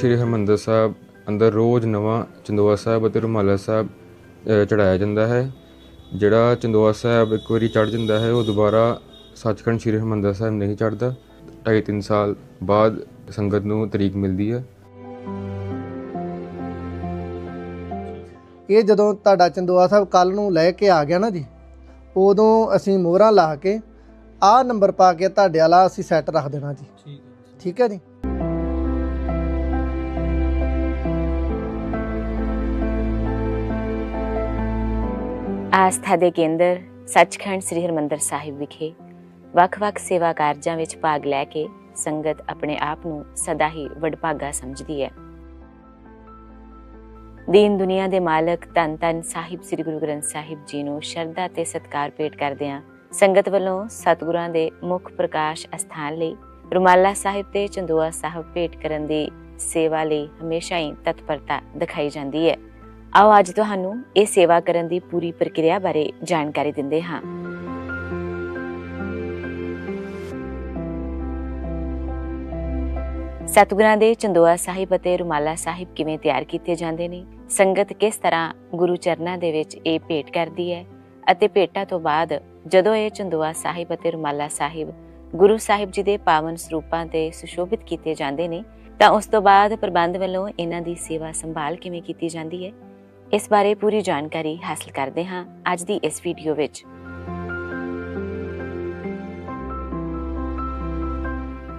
ਸ੍ਰੀ ਹਰਿਮੰਦਰ ਸਾਹਿਬ ਅੰਦਰ ਰੋਜ਼ ਨਵਾਂ ਚੰਦੋਆ ਸਾਹਿਬ ਅਤੇ ਰੁਮਾਲਾ ਸਾਹਿਬ ਚੜਾਇਆ ਜਾਂਦਾ ਹੈ। ਜਿਹੜਾ ਚੰਦੋਆ ਸਾਹਿਬ ਇੱਕ ਵਾਰੀ ਚੜ ਜਾਂਦਾ ਹੈ ਉਹ ਦੁਬਾਰਾ ਸੱਚਖੰਡ ਸ੍ਰੀ ਹਰਿਮੰਦਰ ਸਾਹਿਬ ਨਹੀਂ ਚੜਦਾ ਢਾਈ ਤਿੰਨ ਸਾਲ ਬਾਅਦ ਸੰਗਤ ਨੂੰ ਤਰੀਕ ਮਿਲਦੀ ਹੈ। ਇਹ ਜਦੋਂ ਤੁਹਾਡਾ ਚੰਦੋਆ ਸਾਹਿਬ ਕੱਲ ਨੂੰ ਲੈ ਕੇ ਆ ਗਿਆ ਨਾ ਜੀ ਉਦੋਂ ਅਸੀਂ ਮੋਹਰਾਂ ਲਾ ਕੇ ਆਹ ਨੰਬਰ ਪਾ ਕੇ ਤੁਹਾਡੇ ਵਾਲਾ ਅਸੀਂ ਸੈੱਟ ਰੱਖ ਦੇਣਾ ਜੀ। ਠੀਕ ਹੈ ਠੀਕ ਹੈ ਜੀ? ਆਸਥਾ ਦੇ ਕੇਂਦਰ ਸੱਚਖੰਡ ਸ੍ਰੀ ਹਰਿਮੰਦਰ ਸਾਹਿਬ ਵਿਖੇ ਵੱਖ-ਵੱਖ ਸੇਵਾ ਕਾਰਜਾਂ ਵਿੱਚ ਭਾਗ ਲੈ ਕੇ ਸੰਗਤ ਆਪਣੇ ਆਪ ਨੂੰ ਸਦਾ ਹੀ ਵਡਭਾਗਾ ਸਮਝਦੀ ਹੈ। ਦੀਨ ਦੁਨੀਆ ਦੇ ਮਾਲਕ ਧੰਨ ਧੰਨ ਸਾਹਿਬ ਸ੍ਰੀ ਗੁਰੂ ਗ੍ਰੰਥ ਸਾਹਿਬ ਜੀ ਨੂੰ ਸ਼ਰਧਾ ਤੇ ਸਤਿਕਾਰ ਭੇਟ ਕਰਦਿਆਂ ਸੰਗਤ ਵੱਲੋਂ ਸਤਿਗੁਰਾਂ ਦੇ ਮੁੱਖ ਪ੍ਰਕਾਸ਼ ਅਸਥਾਨ ਲਈ ਰੁਮਾਲਾ ਸਾਹਿਬ ਤੇ ਚੰਦੋਆ ਸਾਹਿਬ ਭੇਟ ਕਰਨ ਦੀ ਸੇਵਾ ਲਈ ਹਮੇਸ਼ਾ ਹੀ ਤਤਪਰਤਾ ਦਿਖਾਈ ਜਾਂਦੀ ਹੈ। ਆਓ ਅੱਜ ਤੁਹਾਨੂੰ ਇਹ ਸੇਵਾ ਕਰਨ ਦੀ ਪੂਰੀ ਪ੍ਰਕਿਰਿਆ ਬਾਰੇ ਜਾਣਕਾਰੀ ਦਿੰਦੇ ਹਾਂ। ਸਤਿਗੁਰਾਂ ਦੇ ਚੰਦੋਆ ਸਾਹਿਬ ਅਤੇ ਰੁਮਾਲਾ ਸਾਹਿਬ ਕਿਵੇਂ ਤਿਆਰ ਕੀਤੇ ਜਾਂਦੇ ਨੇ? ਸੰਗਤ ਕਿਸ ਤਰ੍ਹਾਂ ਗੁਰੂ ਚਰਨਾਂ ਦੇ ਵਿੱਚ ਇਹ ਭੇਟ ਕਰਦੀ ਹੈ? ਅਤੇ ਭੇਟਾਂ ਤੋਂ ਬਾਅਦ ਜਦੋਂ ਇਹ ਚੰਦੋਆ ਸਾਹਿਬ ਅਤੇ ਰੁਮਾਲਾ ਸਾਹਿਬ ਗੁਰੂ ਸਾਹਿਬ ਜੀ ਦੇ ਪਾਵਨ ਸਰੂਪਾਂ ਤੇ ਸੁਸ਼ੋਭਿਤ ਕੀਤੇ ਜਾਂਦੇ ਨੇ, ਤਾਂ ਉਸ ਤੋਂ ਬਾਅਦ ਪ੍ਰਬੰਧ ਵੱਲੋਂ ਇਹਨਾਂ ਦੀ ਸੇਵਾ ਸੰਭਾਲ ਕਿਵੇਂ ਕੀਤੀ ਜਾਂਦੀ ਹੈ? ਇਸ ਬਾਰੇ ਪੂਰੀ ਜਾਣਕਾਰੀ ਹਾਸਲ ਕਰਦੇ ਹਾਂ ਅੱਜ ਦੀ ਇਸ ਵੀਡੀਓ ਵਿੱਚ।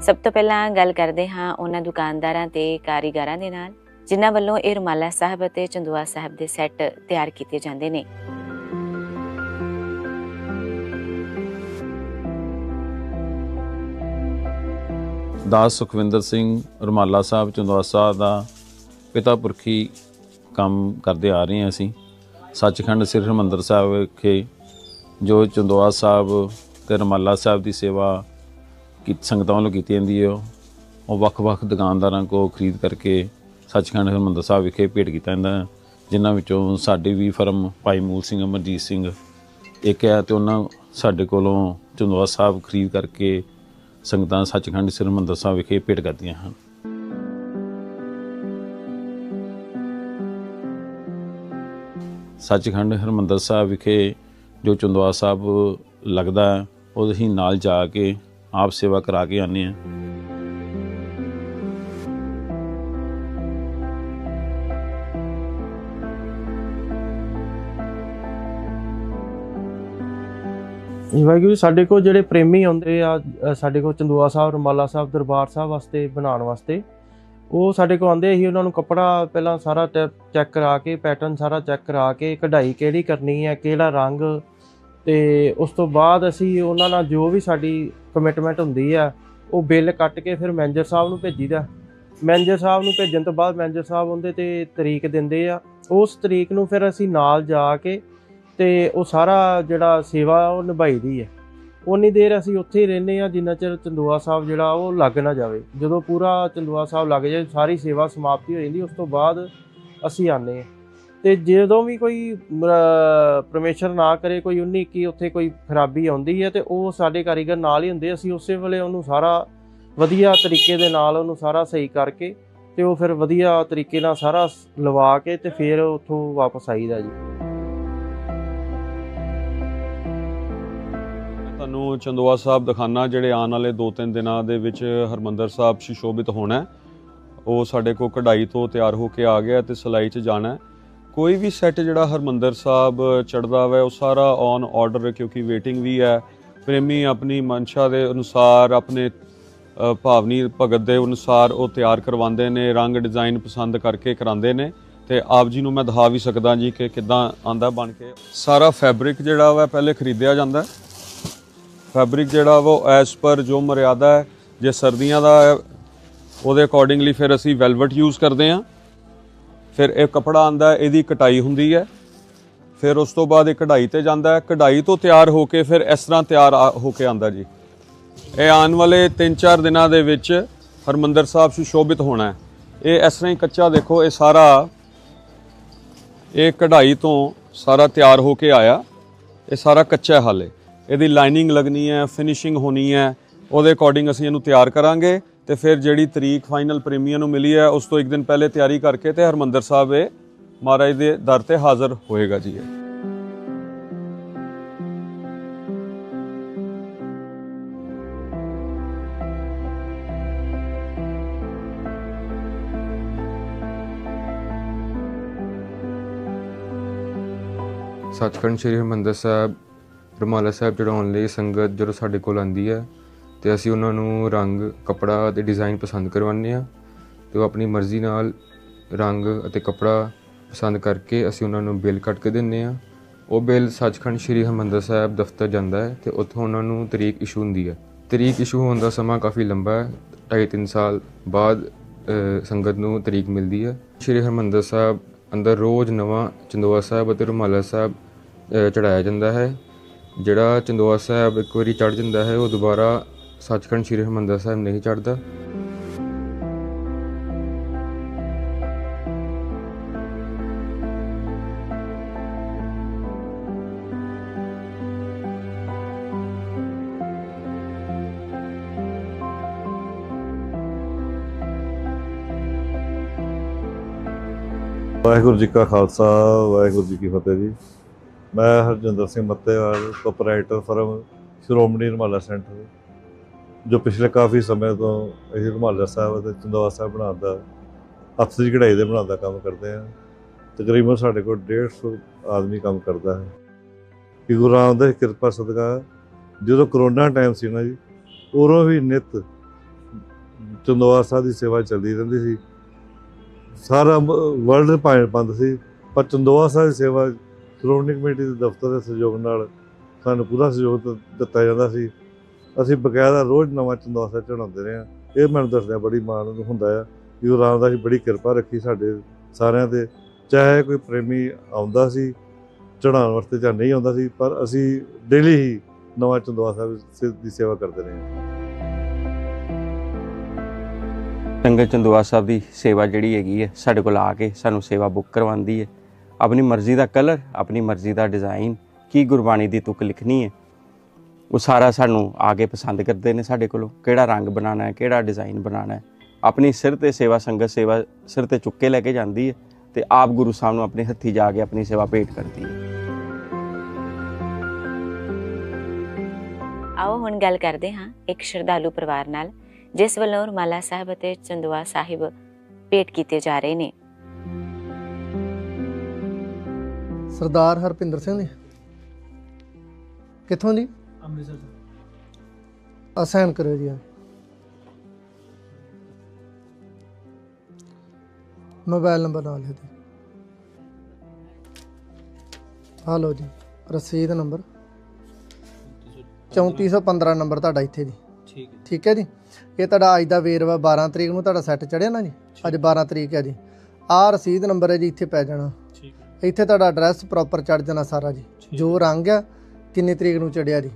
ਸਭ ਤੋਂ ਪਹਿਲਾਂ ਗੱਲ ਕਰਦੇ ਹਾਂ ਉਹਨਾਂ ਦੁਕਾਨਦਾਰਾਂ ਤੇ ਕਾਰੀਗਰਾਂ ਦੇ ਨਾਲ, ਜਿਨ੍ਹਾਂ ਵੱਲੋਂ ਇਹ ਰੁਮਾਲਾ ਸਾਹਿਬ ਅਤੇ ਚੰਦੂਆ ਸਾਹਿਬ ਦੇ ਸੈੱਟ ਤਿਆਰ ਕੀਤੇ ਜਾਂਦੇ ਨੇ। ਦਾਸ ਸੁਖਵਿੰਦਰ ਸਿੰਘ ਰੁਮਾਲਾ ਸਾਹਿਬ ਚੰਦਵਾ ਸਾਹਿਬ ਦਾ ਪਿਤਾ ਪੁਰਖੀ ਕੰਮ ਕਰਦੇ ਆ ਰਹੇ ਹਾਂ ਅਸੀਂ। ਸੱਚਖੰਡ ਸ੍ਰੀ ਹਰਿਮੰਦਰ ਸਾਹਿਬ ਵਿਖੇ ਜੋ ਚੰਦਵਾ ਸਾਹਿਬ ਤੇ ਰੁਮਾਲਾ ਸਾਹਿਬ ਦੀ ਸੇਵਾ ਕਿ, ਸੰਗਤਾਂ ਵੱਲੋਂ ਕੀਤੀ ਜਾਂਦੀ ਹੈ, ਉਹ ਵੱਖ-ਵੱਖ ਦੁਕਾਨਦਾਰਾਂ ਕੋਲ ਖਰੀਦ ਕਰਕੇ ਸੱਚਖੰਡ ਹਰਿਮੰਦਰ ਸਾਹਿਬ ਵਿਖੇ ਭੇਟ ਕੀਤਾ ਜਾਂਦਾ ਹੈ, ਜਿਨ੍ਹਾਂ ਵਿੱਚੋਂ ਸਾਡੇ ਵੀ ਫਰਮ ਭਾਈ ਮੂਲ ਸਿੰਘ, ਅਮਰਜੀਤ ਸਿੰਘ ਇੱਕ ਹੈ ਤੇ ਉਹਨਾਂ ਸਾਡੇ ਕੋਲੋਂ ਚੰਦਵਾ ਸਾਹਿਬ ਖਰੀਦ ਕਰਕੇ ਸੰਗਤਾਂ ਸੱਚਖੰਡ ਸ੍ਰੀ ਹਰਿਮੰਦਰ ਸਾਹਿਬ ਵਿਖੇ ਭੇਟ ਕਰਦੀਆਂ ਹਨ। ਸੱਚਖੰਡ ਹਰਿਮੰਦਰ ਸਾਹਿਬ ਵਿਖੇ ਜੋ ਚੰਦਵਾ ਸਾਹਿਬ ਲੱਗਦਾ ਹੈ, ਉਹ ਅਸੀਂ ਨਾਲ ਜਾ ਕੇ ਆਪ ਸੇਵਾ ਕਰਾ ਕੇ ਆਨੇ ਆ ਵਾਹਿਗੁਰੂ ਸਾਡੇ ਕੋਲ ਜਿਹੜੇ ਪ੍ਰੇਮੀ ਆਉਂਦੇ ਆ ਸਾਡੇ ਕੋਲ ਚੰਦੂਆ ਸਾਹਿਬ, ਰਮਾਲਾ ਸਾਹਿਬ, ਦਰਬਾਰ ਸਾਹਿਬ ਵਾਸਤੇ ਬਣਾਉਣ ਵਾਸਤੇ ਉਹ ਸਾਡੇ ਕੋਲ ਆਉਂਦੇ ਅਸੀਂ ਉਹਨਾਂ ਨੂੰ ਕੱਪੜਾ ਪਹਿਲਾਂ ਸਾਰਾ ਚੈੱਕ ਕਰਾ ਕੇ ਪੈਟਰਨ ਸਾਰਾ ਚੈੱਕ ਕਰਾ ਕੇ, ਕਢਾਈ ਕਿਹੜੀ ਕਰਨੀ ਹੈ, ਕਿਹੜਾ ਰੰਗ। ਤੇ ਉਸ ਤੋਂ ਬਾਅਦ ਅਸੀਂ ਉਹਨਾਂ ਨਾਲ ਜੋ ਵੀ ਸਾਡੀ ਕਮਿਟਮੈਂਟ ਹੁੰਦੀ ਆ, ਉਹ ਬਿੱਲ ਕੱਟ ਕੇ ਫਿਰ ਮੈਨੇਜਰ ਸਾਹਿਬ ਨੂੰ ਭੇਜੀਦਾ। ਮੈਨੇਜਰ ਸਾਹਿਬ ਨੂੰ ਭੇਜਣ ਤੋਂ ਬਾਅਦ ਮੈਨੇਜਰ ਸਾਹਿਬ ਉਹਦੇ ਤੇ ਤਰੀਕ ਦਿੰਦੇ ਆ। ਉਸ ਤਰੀਕ ਨੂੰ ਫਿਰ ਅਸੀਂ ਨਾਲ ਜਾ ਕੇ ਤੇ ਉਹ ਸਾਰਾ ਜਿਹੜਾ ਸੇਵਾ ਉਹ ਨਿਭਾਈਦੀ ਹੈ। ਉਨੀ ਦੇਰ ਅਸੀਂ ਉੱਥੇ ਹੀ ਰਹਿੰਦੇ ਆ ਜਿੰਨਾ ਚਿਰ ਚੰਦੂਆ ਸਾਹਿਬ ਜਿਹੜਾ ਉਹ ਲੱਗ ਨਾ ਜਾਵੇ। ਜਦੋਂ ਪੂਰਾ ਚੰਦੂਆ ਸਾਹਿਬ ਲੱਗ ਜਾਏ, ਸਾਰੀ ਸੇਵਾ ਸਮਾਪਤੀ ਹੋ ਜਾਂਦੀ, ਉਸ ਤੋਂ ਬਾਅਦ ਅਸੀਂ ਆਨੇ ਆ ਤੇ ਜਦੋਂ ਵੀ ਕੋਈ ਪਰਮੇਸ਼ਰ ਨਾ ਕਰੇ, ਕੋਈ ਉਨੀ ਕੀ ਉੱਥੇ ਕੋਈ ਖਰਾਬੀ ਆਉਂਦੀ ਹੈ, ਤੇ ਉਹ ਸਾਡੇ ਕਾਰੀਗਰ ਨਾਲ ਹੀ ਹੁੰਦੇ ਅਸੀਂ ਉਸੇ ਵੇਲੇ ਉਹਨੂੰ ਸਾਰਾ ਵਧੀਆ ਤਰੀਕੇ ਦੇ ਨਾਲ ਉਹਨੂੰ ਸਾਰਾ ਸਹੀ ਕਰਕੇ ਤੇ ਉਹ ਫਿਰ ਵਧੀਆ ਤਰੀਕੇ ਨਾਲ ਸਾਰਾ ਲਵਾ ਕੇ ਤੇ ਫਿਰ ਉੱਥੋਂ ਵਾਪਸ ਆਈਦਾ ਜੀ। ਤੁਹਾਨੂੰ ਚੰਦੋਆ ਸਾਹਿਬ ਦਿਖਾਣਾ, ਜਿਹੜੇ ਆਉਣ ਵਾਲੇ 2-3 ਦਿਨਾਂ ਦੇ ਵਿੱਚ ਹਰਮੰਦਰ ਸਾਹਿਬ ਸੁਸ਼ੋਭਿਤ ਹੋਣਾ ਉਹ ਸਾਡੇ ਕੋਲ ਕਢਾਈ ਤੋਂ ਤਿਆਰ ਹੋ ਕੇ ਆ ਗਿਆ ਤੇ ਸਲਾਈ 'ਚ ਜਾਣਾ ਕੋਈ ਵੀ ਸੈੱਟ ਜਿਹੜਾ ਹਰਮੰਦਰ ਸਾਹਿਬ ਚੜਦਾ ਵਾ, ਉਹ ਸਾਰਾ ਔਨ ਆਰਡਰ ਕਿਉਂਕਿ ਵੇਟਿੰਗ ਵੀ ਹੈ। ਪ੍ਰੇਮੀ ਆਪਣੀ ਮਨਸ਼ਾ ਦੇ ਅਨੁਸਾਰ, ਆਪਣੇ ਭਾਵਨੀ ਭਗਤ ਦੇ ਅਨੁਸਾਰ ਉਹ ਤਿਆਰ ਕਰਵਾਉਂਦੇ ਨੇ, ਰੰਗ ਡਿਜ਼ਾਈਨ ਪਸੰਦ ਕਰਕੇ ਕਰਾਉਂਦੇ ਨੇ। ਤੇ ਆਪ ਜੀ ਨੂੰ ਮੈਂ ਦਿਖਾ ਵੀ ਸਕਦਾ ਜੀ ਕਿ ਕਿੱਦਾਂ ਆਂਦਾ ਬਣ ਕੇ। ਸਾਰਾ ਫੈਬਰਿਕ ਜਿਹੜਾ ਵਾ, ਪਹਿਲੇ ਖਰੀਦਿਆ ਜਾਂਦਾ ਫੈਬਰਿਕ ਜਿਹੜਾ ਉਹ ਐਸ ਪਰ ਜੋ ਮਰਿਆਦਾ ਹੈ, ਜੇ ਸਰਦੀਆਂ ਦਾ ਹੈ, ਉਹਦੇ ਅਕੋਰਡਿੰਗਲੀ ਫਿਰ ਅਸੀਂ ਵੈਲਵਟ ਯੂਜ਼ ਕਰਦੇ ਹਾਂ। ਫਿਰ ਇਹ ਕਪੜਾ ਆਂਦਾ ਇਹਦੀ ਕਟਾਈ ਹੁੰਦੀ ਹੈ। ਫਿਰ ਉਸ ਤੋਂ ਬਾਅਦ ਇਹ ਕਢਾਈ ਤੇ ਜਾਂਦਾ ਹੈ। ਕਢਾਈ ਤੋਂ ਤਿਆਰ ਹੋ ਕੇ ਫਿਰ ਇਸ ਤਰ੍ਹਾਂ ਤਿਆਰ ਆ- ਹੋ ਕੇ ਆਂਦਾ ਜੀ। ਇਹ ਆਉਣ ਵਾਲੇ 3-4 ਦਿਨਾਂ ਦੇ ਵਿੱਚ ਹਰਮੰਦਰ ਸਾਹਿਬ ਸੁਸ਼ੋਭਿਤ ਹੋਣਾ ਹੈ। ਇਹ ਇਸ ਤਰ੍ਹਾਂ ਹੀ ਕੱਚਾ ਦੇਖੋ, ਇਹ ਸਾਰਾ ਇਹ ਕਢਾਈ ਤੋਂ ਸਾਰਾ ਤਿਆਰ ਹੋ ਕੇ ਆਇਆ। ਇਹ ਸਾਰਾ ਕੱਚਾ ਹੈ ਹਾਲੇ। ਇਹਦੀ ਲਾਈਨਿੰਗ ਲੱਗਣੀ ਹੈ ਫਿਨਿਸ਼ਿੰਗ ਹੋਣੀ ਹੈ, ਉਹਦੇ ਅਕੋਰਡਿੰਗ ਅਸੀਂ ਇਹਨੂੰ ਤਿਆਰ ਕਰਾਂਗੇ ਤੇ ਫਿਰ ਜਿਹੜੀ ਤਰੀਕ ਫਾਈਨਲ ਪ੍ਰੇਮੀਆਂ ਨੂੰ ਮਿਲੀ ਹੈ, ਉਸ ਤੋਂ ਇੱਕ ਦਿਨ ਪਹਿਲੇ ਤਿਆਰੀ ਕਰਕੇ ਤੇ ਹਰਮੰਦਰ ਸਾਹਿਬ ਇਹ ਮਹਾਰਾਜ ਦੇ ਦਰ ਤੇ ਹਾਜ਼ਰ ਹੋਏਗਾ ਜੀ ਇਹ। ਸੱਚਖੰਡ ਸ੍ਰੀ ਹਰਿਮੰਦਰ ਸਾਹਿਬ ਰੁਮਾਲਾ ਸਾਹਿਬ ਚੜਾਉਣ ਲਈ ਸੰਗਤ ਜਦੋਂ ਸਾਡੇ ਕੋਲ ਆਂਦੀ ਹੈ, ਤੇ ਅਸੀਂ ਉਹਨਾਂ ਨੂੰ ਰੰਗ, ਕਪੜਾ ਤੇ ਡਿਜ਼ਾਈਨ ਪਸੰਦ ਕਰਵਾਉਂਦੇ ਆ ਤੇ ਉਹ ਆਪਣੀ ਮਰਜ਼ੀ ਨਾਲ ਰੰਗ ਅਤੇ ਕਪੜਾ ਪਸੰਦ ਕਰਕੇ ਅਸੀਂ ਉਹਨਾਂ ਨੂੰ ਬਿੱਲ ਕੱਟ ਕੇ ਦਿੰਦੇ ਆ ਉਹ ਬਿੱਲ ਸੱਚਖੰਡ ਸ੍ਰੀ ਹਰਿਮੰਦਰ ਸਾਹਿਬ ਦਫ਼ਤਰ ਜਾਂਦਾ ਹੈ ਤੇ ਉੱਥੋਂ ਉਹਨਾਂ ਨੂੰ ਤਰੀਕ ਇਸ਼ੂ ਹੁੰਦੀ ਹੈ। ਤਰੀਕ ਇਸ਼ੂ ਹੋਣ ਦਾ ਸਮਾਂ ਕਾਫੀ ਲੰਬਾ ਹੈ 2.5-3 ਸਾਲ ਬਾਅਦ ਸੰਗਤ ਨੂੰ ਤਰੀਕ ਮਿਲਦੀ ਹੈ। ਸ੍ਰੀ ਹਰਿਮੰਦਰ ਸਾਹਿਬ ਅੰਦਰ ਰੋਜ਼ ਨਵਾਂ ਚੰਦੋਆ ਸਾਹਿਬ ਅਤੇ ਰੁਮਾਲਾ ਸਾਹਿਬ ਚੜਾਇਆ ਜਾਂਦਾ ਹੈ। ਜਿਹੜਾ ਚੰਦੋਆ ਸਾਹਿਬ ਇੱਕ ਵਾਰੀ ਚੜ ਜਾਂਦਾ ਹੈ, ਉਹ ਦੁਬਾਰਾ ਸੱਚਖੰਡ ਸ੍ਰੀ ਹਰਿਮੰਦਰ ਸਾਹਿਬ ਨਹੀਂ ਚੜਦਾ ਵਾਹਿਗੁਰੂ ਜੀ ਕਾ ਖਾਲਸਾ, ਵਾਹਿਗੁਰੂ ਜੀ ਕੀ ਫਤਿਹ ਜੀ। ਮੈਂ Harjinder Singh Mattewal proprietor firm Shiromani Rumala centre ਜੋ ਪਿਛਲੇ ਕਾਫੀ ਸਮੇਂ ਤੋਂ ਇਹ ਰਮਾਲਾ ਸਾਹਿਬ ਅਤੇ ਚੰਦਵਾ ਸਾਹਿਬ ਬਣਾਉਣ ਦਾ, ਹੱਥ ਦੀ ਕਢਾਈ ਦੇ ਬਣਾਉਣ ਦਾ ਕੰਮ ਕਰਦੇ ਆ। ਤਕਰੀਬਨ ਸਾਡੇ ਕੋਲ 150 ਆਦਮੀ ਕੰਮ ਕਰਦਾ ਹੈ। ਕਿ ਗੁਰੂ ਰਾਮਦਾਸ ਕਿਰਪਾ ਸਦਕਾ ਜਦੋਂ ਕਰੋਨਾ ਟਾਈਮ ਸੀ ਨਾ ਜੀ, ਉਦੋਂ ਵੀ ਨਿਤ ਚੰਦਵਾ ਸਾਹਿਬ ਦੀ ਸੇਵਾ ਚੱਲਦੀ ਰਹਿੰਦੀ ਸੀ। ਸਾਰਾ ਵਰਲਡ ਭਾਵੇਂ ਬੰਦ ਸੀ, ਪਰ ਚੰਦੋਆ ਸਾਹਿਬ ਦੀ ਸੇਵਾ ਸ਼੍ਰੋਮਣੀ ਕਮੇਟੀ ਦੇ ਦਫ਼ਤਰ ਦੇ ਸਹਿਯੋਗ ਨਾਲ ਸਾਨੂੰ ਪੂਰਾ ਸਹਿਯੋਗ ਦਿੱਤਾ ਜਾਂਦਾ ਸੀ। ਅਸੀਂ ਬਕਾਇਦਾ ਰੋਜ਼ ਨਵਾਂ ਚੰਦੋਆ ਚੜਾਉਂਦੇ ਰਹੇ ਹਾਂ। ਇਹ ਮੈਨੂੰ ਦੱਸਦਿਆਂ ਬੜੀ ਮਾਣ ਹੁੰਦਾ ਆ ਕਿ ਉਹ ਰਾਮਦਾਸ ਜੀ ਬੜੀ ਕਿਰਪਾ ਰੱਖੀ ਸਾਡੇ ਸਾਰਿਆਂ ਤੇ। ਚਾਹੇ ਕੋਈ ਪ੍ਰੇਮੀ ਆਉਂਦਾ ਸੀ ਚੜਾਉਣ ਵਾਸਤੇ ਜਾਂ ਨਹੀਂ ਆਉਂਦਾ ਸੀ, ਪਰ ਅਸੀਂ ਡੇਲੀ ਹੀ ਨਵਾਂ ਚੰਦੋਆ ਸਾਹਿਬ ਸੇ- ਦੀ ਸੇਵਾ ਕਰਦੇ ਰਹੇ ਹਾਂ। ਚੰਗਾ ਚੰਦੋਆ ਸਾਹਿਬ ਦੀ ਸੇਵਾ ਜਿਹੜੀ ਹੈਗੀ ਹੈ, ਸਾਡੇ ਕੋਲ ਆ ਕੇ ਸਾਨੂੰ ਸੇਵਾ ਬੁੱਕ ਕਰਵਾਉਂਦੀ ਹੈ। ਆਪਣੀ ਮਰਜ਼ੀ ਦਾ ਕਲਰ, ਆਪਣੀ ਮਰਜ਼ੀ ਦਾ ਡਿਜ਼ਾਈਨ ਕੀ ਗੁਰਬਾਣੀ ਦੀ ਤੁਕ ਲਿਖਣੀ ਹੈ। ਉਹ ਸਾਰਾ ਸਾਨੂੰ ਆ ਕੇ ਪਸੰਦ ਕਰਦੇ ਨੇ ਸਾਡੇ ਕੋਲੋਂ। ਕਿਹੜਾ ਰੰਗ ਬਣਾਉਣਾ ਹੈ, ਕਿਹੜਾ ਡਿਜ਼ਾਈਨ ਬਣਾਉਣਾ ਹੈ। ਆਪਣੀ ਸਿਰ ਤੇ ਸੇਵਾ ਸੰਗਤ ਸੇਵਾ ਸਿਰ ਤੇ ਚੁੱਕ ਕੇ ਲੈ ਕੇ ਜਾਂਦੀ ਹੈ ਤੇ ਆਪ ਗੁਰੂ ਸਾਹਿਬ ਨੂੰ ਆਪਣੇ ਹੱਥੀ ਜਾ ਕੇ ਆਪਣੀ ਸੇਵਾ ਭੇਟ ਕਰਦੀ ਹੈ। ਆਓ ਹੁਣ ਗੱਲ ਕਰਦੇ ਹਾਂ ਇੱਕ ਸ਼ਰਧਾਲੂ ਪਰਿਵਾਰ ਨਾਲ, ਜਿਸ ਵੱਲੋਂ ਰੁਮਾਲਾ ਸਾਹਿਬ ਅਤੇ ਚੰਦਵਾ ਸਾਹਿਬ ਭੇਟ ਕੀਤੇ ਜਾ ਰਹੇ ਨੇ। ਸਰਦਾਰ ਹਰਪਿੰਦਰ ਸਿੰਘ ਜੀ। ਕਿੱਥੋਂ ਜੀ? ਅੰਮ੍ਰਿਤਸਰ ਅਸਾਈਨ ਕਰਿਓ ਜੀ ਮੋਬਾਈਲ ਨੰਬਰ ਨਾਲ ਲਿਖੋ ਹਲੋ ਜੀ ਰਸੀਦ ਨੰਬਰ। 3415 ਨੰਬਰ ਤੁਹਾਡਾ ਇੱਥੇ ਜੀ। ਠੀਕ ਹੈ। ਠੀਕ ਹੈ ਜੀ? ਇਹ ਤੁਹਾਡਾ ਅੱਜ ਦਾ ਵੇਰਵਾ 12 ਤਰੀਕ ਨੂੰ ਤੁਹਾਡਾ ਸੈੱਟ ਚੜਿਆ ਨਾ ਜੀ? ਅੱਜ 12 ਤਰੀਕ ਹੈ ਜੀ। ਆਹ ਰਸੀਦ ਨੰਬਰ ਹੈ ਜੀ ਇੱਥੇ ਪੈ ਜਾਣਾ। ਠੀਕ ਇੱਥੇ ਤੁਹਾਡਾ ਐਡਰੈਸ ਪ੍ਰੋਪਰ ਚੜ ਜਾਣਾ ਸਾਰਾ ਜੀ। ਜੋ ਰੰਗ ਆ ਕਿੰਨੀ ਤਰੀਕ ਨੂੰ ਚੜਿਆ ਜੀ।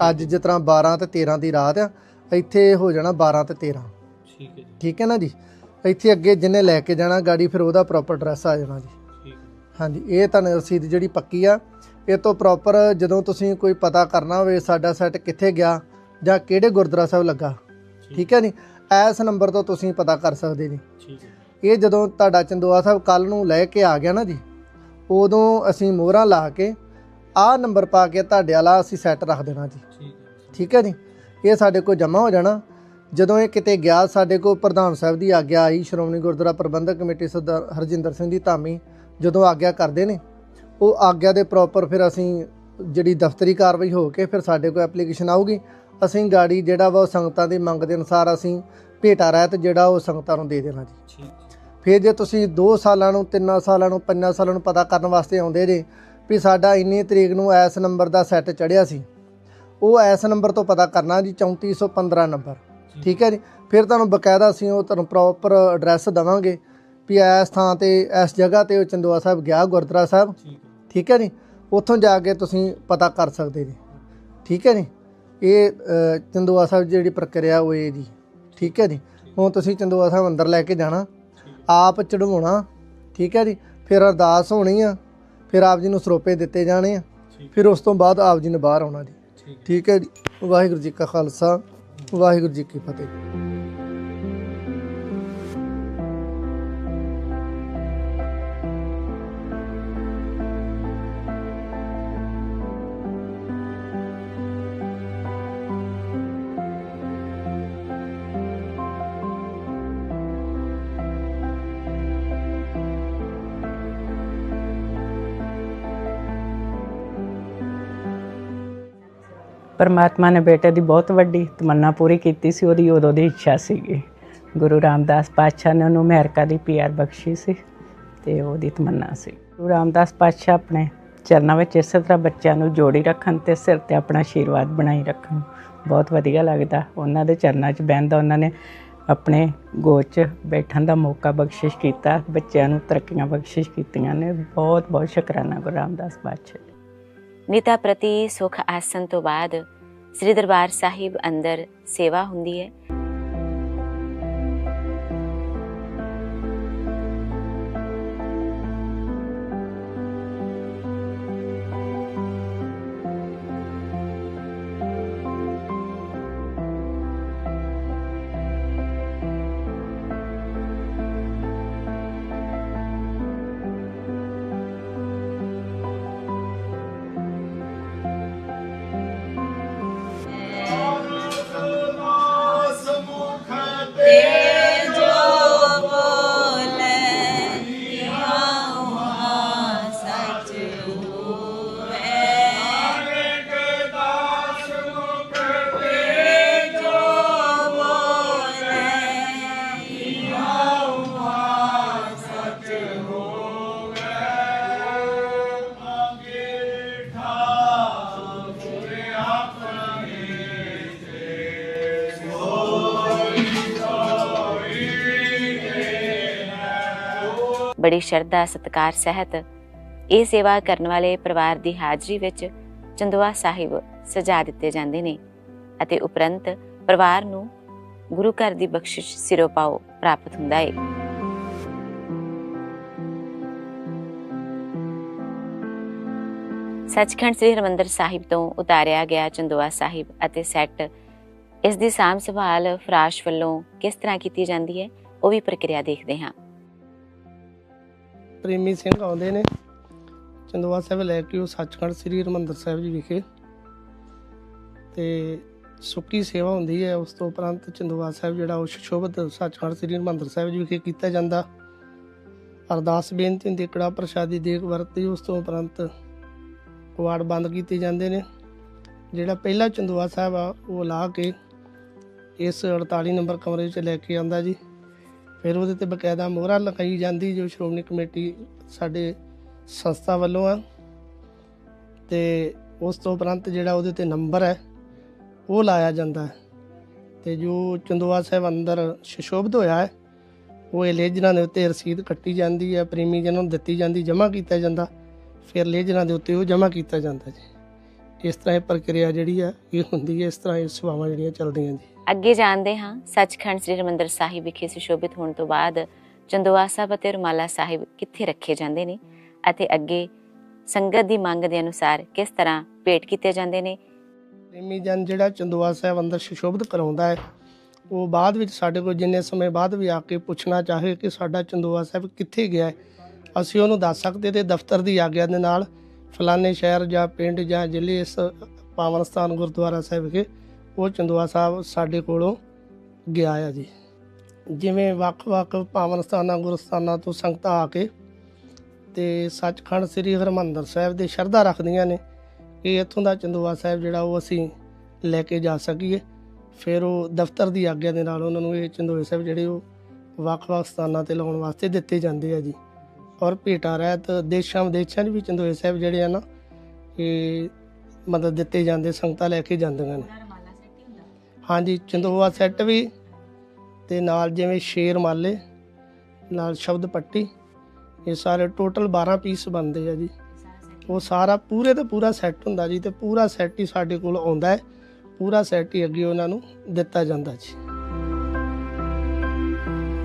ਅੱਜ ਜਿਸ ਤਰ੍ਹਾਂ 12 ਤੇ 13 ਦੀ ਰਾਤ ਆ ਇੱਥੇ ਹੋ ਜਾਣਾ 12 ਤੇ 13 ਠੀਕ ਹੈ ਜੀ। ਠੀਕ ਹੈ ਨਾ ਜੀ? ਇੱਥੇ ਅੱਗੇ ਜਿਹਨੇ ਲੈ ਕੇ ਜਾਣਾ ਗਾੜੀ ਫਿਰ ਉਹਦਾ ਪ੍ਰੋਪਰ ਐਡਰੈਸ ਆ ਜਾਣਾ ਜੀ। ਠੀਕ ਹਾਂਜੀ ਇਹ ਤੁਹਾਨੂੰ ਰਸੀਦ ਜਿਹੜੀ ਪੱਕੀ ਆ ਇਹ ਤੋਂ ਪ੍ਰੋਪਰ ਜਦੋਂ ਤੁਸੀਂ ਕੋਈ ਪਤਾ ਕਰਨਾ ਹੋਵੇ ਸਾਡਾ ਸੈੱਟ ਕਿੱਥੇ ਗਿਆ ਜਾਂ ਕਿਹੜੇ ਗੁਰਦੁਆਰਾ ਸਾਹਿਬ ਲੱਗਾ ਠੀਕ। ਹੈ ਜੀ? ਇਸ ਨੰਬਰ ਤੋਂ ਤੁਸੀਂ ਪਤਾ ਕਰ ਸਕਦੇ ਜੀ। ਠੀਕ ਹੈ। ਇਹ ਜਦੋਂ ਤੁਹਾਡਾ ਚੰਦੋਆ ਸਾਹਿਬ ਕੱਲ ਨੂੰ ਲੈ ਕੇ ਆ ਗਿਆ ਨਾ ਜੀ ਉਦੋਂ ਅਸੀਂ ਮੋਹਰਾਂ ਲਾ ਕੇ ਆਹ ਨੰਬਰ ਪਾ ਕੇ ਤੁਹਾਡੇ ਵਾਲਾ ਅਸੀਂ ਸੈੱਟ ਰੱਖ ਦੇਣਾ ਜੀ। ਠੀਕ ਹੈ ਜੀ ਇਹ ਸਾਡੇ ਕੋਲ ਜਮ੍ਹਾਂ ਹੋ ਜਾਣਾ। ਜਦੋਂ ਇਹ ਕਿਤੇ ਗਿਆ ਸਾਡੇ ਕੋਲ ਪ੍ਰਧਾਨ ਸਾਹਿਬ ਦੀ ਆਗਿਆ ਆਈ ਸ਼੍ਰੋਮਣੀ ਗੁਰਦੁਆਰਾ ਪ੍ਰਬੰਧਕ ਕਮੇਟੀ ਸਰਦਾਰ ਹਰਜਿੰਦਰ ਸਿੰਘ ਦੀ ਧਾਮੀ ਜਦੋਂ ਆਗਿਆ ਕਰਦੇ ਨੇ ਉਹ ਆਗਿਆ ਦੇ ਪ੍ਰੋਪਰ ਫਿਰ ਅਸੀਂ ਜਿਹੜੀ ਦਫ਼ਤਰੀ ਕਾਰਵਾਈ ਹੋ ਕੇ ਫਿਰ ਸਾਡੇ ਕੋਲ ਐਪਲੀਕੇਸ਼ਨ ਆਊਗੀ। ਅਸੀਂ ਗਾੜੀ ਜਿਹੜਾ ਵਾ ਉਹ ਸੰਗਤਾਂ ਦੀ ਮੰਗ ਦੇ ਅਨੁਸਾਰ ਅਸੀਂ ਭੇਟਾ ਰਹਿਤ ਜਿਹੜਾ ਉਹ ਸੰਗਤਾਂ ਨੂੰ ਦੇ ਦੇਣਾ ਜੀ। ਠੀਕ। ਫਿਰ ਜੇ ਤੁਸੀਂ 2 ਸਾਲਾਂ ਨੂੰ 3 ਸਾਲਾਂ ਨੂੰ 5 ਸਾਲਾਂ ਨੂੰ ਪਤਾ ਕਰਨ ਵਾਸਤੇ ਆਉਂਦੇ ਜੇ ਵੀ ਸਾਡਾ ਇੰਨੀ ਤਰੀਕ ਨੂੰ ਇਸ ਨੰਬਰ ਦਾ ਸੈੱਟ ਚੜਿਆ ਸੀ। ਉਹ ਇਸ ਨੰਬਰ ਤੋਂ ਪਤਾ ਕਰਨਾ ਜੀ 3415 ਨੰਬਰ। ਠੀਕ ਹੈ ਜੀ? ਫਿਰ ਤੁਹਾਨੂੰ ਬਕਾਇਦਾ ਅਸੀਂ ਉਹ ਤੁਹਾਨੂੰ ਪ੍ਰੋਪਰ ਐਡਰੈਸ ਦਵਾਂਗੇ ਵੀ ਇਸ ਥਾਂ ਤੇ ਇਸ ਜਗ੍ਹਾ ਤੇ ਉਹ ਚੰਦੋਆ ਸਾਹਿਬ ਗਿਆ ਗੁਰਦੁਆਰਾ ਸਾਹਿਬ। ਠੀਕ ਹੈ। ਜੀ? ਉੱਥੋਂ ਜਾ ਕੇ ਤੁਸੀਂ ਪਤਾ ਕਰ ਸਕਦੇ ਜੀ। ਠੀਕ ਹੈ ਜੀ? ਇਹ ਚੰਦੋਆ ਸਾਹਿਬ ਜਿਹੜੀ ਪ੍ਰਕਿਰਿਆ ਉਹ ਇਹ ਜੀ। ਠੀਕ ਹੈ ਜੀ? ਹੁਣ ਤੁਸੀਂ ਚੰਦੋਆ ਸਾਹਿਬ ਅੰਦਰ ਲੈ ਕੇ ਜਾਣਾ। ਆਪ ਚੜਵਾਉਣਾ ਠੀਕ ਹੈ ਜੀ? ਫਿਰ ਅਰਦਾਸ ਹੋਣੀ ਆ ਫਿਰ ਆਪ ਜੀ ਨੂੰ ਸਰੋਪੇ ਦਿੱਤੇ ਜਾਣੇ ਆ ਫਿਰ ਉਸ ਤੋਂ ਬਾਅਦ ਆਪ ਜੀ ਨੇ ਬਾਹਰ ਆਉਣਾ ਜੀ। ਠੀਕ ਹੈ ਜੀ? ਵਾਹਿਗੁਰੂ ਜੀ ਕਾ ਖਾਲਸਾ ਵਾਹਿਗੁਰੂ ਜੀ ਕੀ ਫਤਿਹ। ਪਰਮਾਤਮਾ ਨੇ ਬੇਟੇ ਦੀ ਬਹੁਤ ਵੱਡੀ ਤਮੰਨਾ ਪੂਰੀ ਕੀਤੀ ਸੀ, ਉਹਦੀ ਉਦੋਂ ਦੀ ਇੱਛਾ ਸੀਗੀ। ਗੁਰੂ ਰਾਮਦਾਸ ਪਾਤਸ਼ਾਹ ਨੇ ਉਹਨੂੰ ਅਮਰੀਕਾ ਦੀ ਪੀਆਰ ਬਖਸ਼ੀ ਸੀ ਤੇ ਉਹਦੀ ਤਮੰਨਾ ਸੀ। ਗੁਰੂ ਰਾਮਦਾਸ ਪਾਤਸ਼ਾਹ ਆਪਣੇ ਚਰਨਾਂ ਵਿੱਚ ਇਸੇ ਤਰ੍ਹਾਂ ਬੱਚਿਆਂ ਨੂੰ ਜੋੜੀ ਰੱਖਣ ਤੇ ਸਿਰ ਤੇ ਆਪਣਾ ਆਸ਼ੀਰਵਾਦ ਬਣਾਈ ਰੱਖਣ। ਬਹੁਤ ਵਧੀਆ ਲੱਗਦਾ। ਉਹਨਾਂ ਦੇ ਚਰਨਾਂ 'ਚ ਬਹਿਣ ਉਹਨਾਂ ਨੇ ਆਪਣੇ ਗੋਚ 'ਚ ਬੈਠਣ ਦਾ ਮੌਕਾ ਬਖਸ਼ਿਸ਼ ਕੀਤਾ, ਬੱਚਿਆਂ ਨੂੰ ਤਰੱਕੀਆਂ ਬਖਸ਼ਿਸ਼ ਕੀਤੀਆਂ ਨੇ। ਬਹੁਤ ਬਹੁਤ ਸ਼ੁਕਰਾਨਾ ਗੁਰੂ ਰਾਮਦਾਸ ਪਾਤਸ਼ਾਹ ਨਿਤਾ ਪ੍ਰਤੀ ਸੁਖ ਆਸਨ ਤੋਂ ਬਾਅਦ ਸ੍ਰੀ ਦਰਬਾਰ ਸਾਹਿਬ ਅੰਦਰ ਸੇਵਾ ਹੁੰਦੀ ਹੈ। ਬੜੀ ਸ਼ਰਧਾ, ਸਤਿਕਾਰ, ਸਹਿਤ ਇਹ ਸੇਵਾ ਕਰਨ ਵਾਲੇ ਪਰਿਵਾਰ ਦੀ ਹਾਜ਼ਰੀ ਵਿੱਚ ਚੰਦਵਾ ਸਾਹਿਬ ਸਜਾ ਦਿੱਤੇ ਜਾਂਦੇ ਨੇ ਅਤੇ ਉਪਰੰਤ ਪਰਿਵਾਰ ਨੂੰ ਗੁਰੂ ਘਰ ਦੀ ਬਖਸ਼ਿਸ਼ ਸਿਰੋਂ ਪਾਓ ਪ੍ਰਾਪਤ ਹੁੰਦਾ ਹੈ ਸੱਚਖੰਡ ਸ੍ਰੀ ਹਰਿਮੰਦਰ ਸਾਹਿਬ ਤੋਂ ਉਤਾਰਿਆ ਗਿਆ ਚੰਦੋਆ ਸਾਹਿਬ ਅਤੇ ਸੈੱਟ ਇਸ ਦੀ ਸਾਂਭ ਸੰਭਾਲ ਫਰਾਸ਼ ਵੱਲੋਂ ਕਿਸ ਤਰ੍ਹਾਂ ਕੀਤੀ ਜਾਂਦੀ ਹੈ, ਉਹ ਵੀ ਪ੍ਰਕਿਰਿਆ ਦੇਖਦੇ ਹਾਂ। ਪ੍ਰੇਮੀ ਸਿੰਘ ਆਉਂਦੇ ਨੇ। ਚੰਦਵਾ ਸਾਹਿਬ ਲੈ ਕੇ ਉਹ ਸੱਚਖੰਡ ਸ੍ਰੀ ਹਰਿਮੰਦਰ ਸਾਹਿਬ ਜੀ ਵਿਖੇ। ਤੇ ਸੁੱਕੀ ਸੇਵਾ ਹੁੰਦੀ ਹੈ, ਉਸ ਤੋਂ ਉਪਰੰਤ ਚੰਦਵਾ ਸਾਹਿਬ ਜਿਹੜਾ ਉਹ ਸ਼ੋਭਤ ਸੱਚਖੰਡ ਸ੍ਰੀ ਹਰਿਮੰਦਰ ਸਾਹਿਬ ਜੀ ਵਿਖੇ ਕੀਤਾ ਜਾਂਦਾ। ਅਰਦਾਸ ਬੇਨਤੀ ਹੁੰਦੀ ਕੜਾ ਪ੍ਰਸ਼ਾਦੀ ਦੇਖ ਵਰਤੀ ਉਸ ਤੋਂ ਉਪਰੰਤ ਕੁਆੜ ਬੰਦ ਕੀਤੇ ਜਾਂਦੇ ਨੇ। ਜਿਹੜਾ ਪਹਿਲਾ ਚੰਦਵਾ ਸਾਹਿਬ ਆ, ਉਹ ਲਾ ਕੇ ਇਸ 48 ਨੰਬਰ ਕਮਰੇ ਵਿੱਚ ਲੈ ਕੇ ਆਂਦਾ ਜੀ। ਫਿਰ ਉਹਦੇ ਤੇ ਬਕਾਇਦਾ ਮੋਹਰਾ ਲਗਾਈ ਜਾਂਦੀ, ਜੋ ਸ਼੍ਰੋਮਣੀ ਕਮੇਟੀ ਸਾਡੇ ਸੰਸਥਾ ਵੱਲੋਂ ਆ। ਤੇ ਉਸ ਤੋਂ ਉਪਰੰਤ ਜਿਹੜਾ ਉਹਦੇ ਤੇ ਨੰਬਰ ਹੈ, ਉਹ ਲਾਇਆ ਜਾਂਦਾ ਹੈ। ਤੇ ਜੋ ਚੰਦੋਆ ਸਾਹਿਬ ਅੰਦਰ ਸ਼ਿਸ਼ੋਭਤ ਹੋਇਆ ਹੈ, ਉਹ ਇਹ ਲੇਜਰਾਂ ਦੇ ਉੱਤੇ ਰਸੀਦ ਕੱਟੀ ਜਾਂਦੀ ਹੈ, ਪ੍ਰੇਮੀ ਜਨਾਂ ਨੂੰ ਦਿੱਤੀ ਜਾਂਦੀ, ਜਮ੍ਹਾਂ ਕੀਤਾ ਜਾਂਦਾ, ਫਿਰ ਲੇਜਰਾਂ ਦੇ ਉੱਤੇ ਉਹ ਜਮ੍ਹਾਂ ਕੀਤਾ ਜਾਂਦਾ ਜੀ। ਇਸ ਤਰ੍ਹਾਂ ਇਹ ਪ੍ਰਕਿਰਿਆ ਜਿਹੜੀ ਆ ਇਹ ਹੁੰਦੀ ਹੈ ਇਸ ਤਰ੍ਹਾਂ ਇਹ ਸੇਵਾਵਾਂ ਜਿਹੜੀਆਂ ਚੱਲਦੀਆਂ ਜੀ। ਅੱਗੇ ਜਾਣਦੇ ਹਾਂ ਸੱਚਖੰਡ ਸ੍ਰੀ ਹਰਿਮੰਦਰ ਸਾਹਿਬ ਵਿਖੇ ਸੁਸ਼ੋਭਿਤ ਹੋਣ ਤੋਂ ਬਾਅਦ ਚੰਦੋਆ ਸਾਹਿਬ ਅਤੇ ਰੁਮਾਲਾ ਸਾਹਿਬ ਕਿੱਥੇ ਰੱਖੇ ਜਾਂਦੇ ਨੇ ਅਤੇ ਅੱਗੇ ਸੰਗਤ ਦੀ ਮੰਗ ਦੇ ਅਨੁਸਾਰ ਕਿਸ ਤਰ੍ਹਾਂ ਭੇਟ ਕੀਤੇ ਜਾਂਦੇ ਨੇ? ਪ੍ਰੇਮੀ ਜਨ ਜਿਹੜਾ ਚੰਦੋਆ ਸਾਹਿਬ ਅੰਦਰ ਸੁਸ਼ੋਭਿਤ ਕਰਾਉਂਦਾ ਹੈ ਉਹ ਬਾਅਦ ਵਿੱਚ ਸਾਡੇ ਕੋਲ ਜਿੰਨੇ ਸਮੇਂ ਬਾਅਦ ਵੀ ਆ ਕੇ ਪੁੱਛਣਾ ਚਾਹੇ ਕਿ ਸਾਡਾ ਚੰਦੋਆ ਸਾਹਿਬ ਕਿੱਥੇ ਗਿਆ ਹੈ ਅਸੀਂ ਉਹਨੂੰ ਦੱਸ ਸਕਦੇ ਤੇ ਦਫ਼ਤਰ ਦੀ ਆਗਿਆ ਦੇ ਨਾਲ ਫਲਾਣੇ ਸ਼ਹਿਰ ਜਾਂ ਪਿੰਡ ਜਾਂ ਜ਼ਿਲ੍ਹੇ ਇਸ ਪਾਵਨ ਸਥਾਨ ਗੁਰਦੁਆਰਾ ਸਾਹਿਬ ਵਿਖੇ ਉਹ ਚੰਦੋਆ ਸਾਹਿਬ ਸਾਡੇ ਕੋਲੋਂ ਗਿਆ ਆ ਜੀ। ਜਿਵੇਂ ਵੱਖ-ਵੱਖ ਪਾਵਨ ਸਥਾਨਾਂ, ਗੁਰਸਥਾਨਾਂ ਤੋਂ ਸੰਗਤਾਂ ਆ ਕੇ ਤੇ ਸੱਚਖੰਡ ਸ੍ਰੀ ਹਰਿਮੰਦਰ ਸਾਹਿਬ ਦੇ ਸ਼ਰਧਾ ਰੱਖਦੀਆਂ ਨੇ ਕਿ ਇੱਥੋਂ ਦਾ ਚੰਦੋਆ ਸਾਹਿਬ ਜਿਹੜਾ ਉਹ ਅਸੀਂ ਲੈ ਕੇ ਜਾ ਸਕੀਏ। ਫਿਰ ਉਹ ਦਫ਼ਤਰ ਦੀ ਆਗਿਆ ਦੇ ਨਾਲ ਉਹਨਾਂ ਨੂੰ ਇਹ ਚੰਦੋਏ ਸਾਹਿਬ ਜਿਹੜੇ ਉਹ ਵੱਖ-ਵੱਖ ਸਥਾਨਾਂ ਤੇ ਲਾਉਣ ਵਾਸਤੇ ਦਿੱਤੇ ਜਾਂਦੇ ਆ ਜੀ। ਔਰ ਭੇਟਾ ਰਹਿਤ ਦੇਸ਼ਾਂ ਵਿਦੇਸ਼ਾਂ 'ਚ ਵੀ ਚੰਦੋਏ ਸਾਹਿਬ ਜਿਹੜੇ ਆ ਨਾ ਇਹ ਮਦਦ ਦਿੱਤੇ ਜਾਂਦੇ ਸੰਗਤਾਂ ਲੈ ਕੇ ਜਾਂਦੀਆਂ ਨੇ। ਹਾਂਜੀ ਚੰਦੋਆ ਸੈੱਟ ਵੀ ਤੇ ਨਾਲ ਜਿਵੇਂ ਸ਼ੇਰ ਮਾਲੇ ਨਾਲ ਸ਼ਬਦ ਪੱਟੀ ਇਹ ਸਾਰੇ ਟੋਟਲ 12 ਪੀਸ ਬਣਦੇ ਆ ਜੀ। ਉਹ ਸਾਰਾ ਪੂਰੇ ਤੇ ਪੂਰਾ ਸੈੱਟ ਹੁੰਦਾ ਜੀ ਤੇ ਪੂਰਾ ਸੈੱਟ ਹੀ ਸਾਡੇ ਕੋਲ ਆਉਂਦਾ ਹੈ। ਪੂਰਾ ਸੈੱਟ ਹੀ ਅੱਗੇ ਉਹਨਾਂ ਨੂੰ ਦਿੱਤਾ ਜਾਂਦਾ ਜੀ।